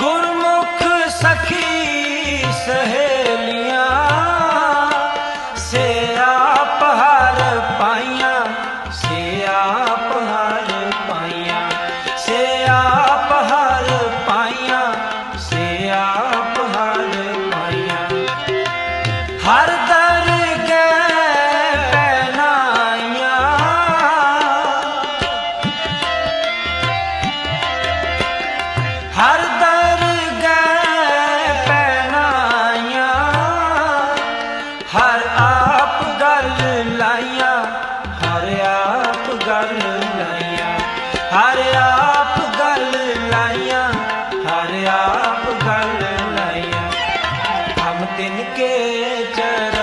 ਗੁਰਮੁਖ ਸਖੀ ਸਹੇਲੀਆਂ ਸੇ ਆਪ ਹਰ ਪਾਈਆਂ ਸੇ ਆਪ ਹਰ ਪਾਈਆਂ ਸੇ ਆਪ ਹਰ ਪਾਈਆਂ ਸੇ ਆਪ ਹਰ ਪਾਈਆਂ। ਹਰ ਦਰਗਹਿ ਪਹਿਨਾਈਆਂ। ਹਰ ਦਰਗਹਿ ਗੱਲ ਲਾਈਆਂ, ਹਰ ਆਪ ਗੱਲ ਲਾਈਆਂ, ਹਰ ਆਪ ਗੱਲ ਲਾਈਆਂ, ਹਰ ਆਪ ਗੱਲ ਲਾਈਆਂ। ਹਮ ਤਿਨ ਕੇ ਚਰ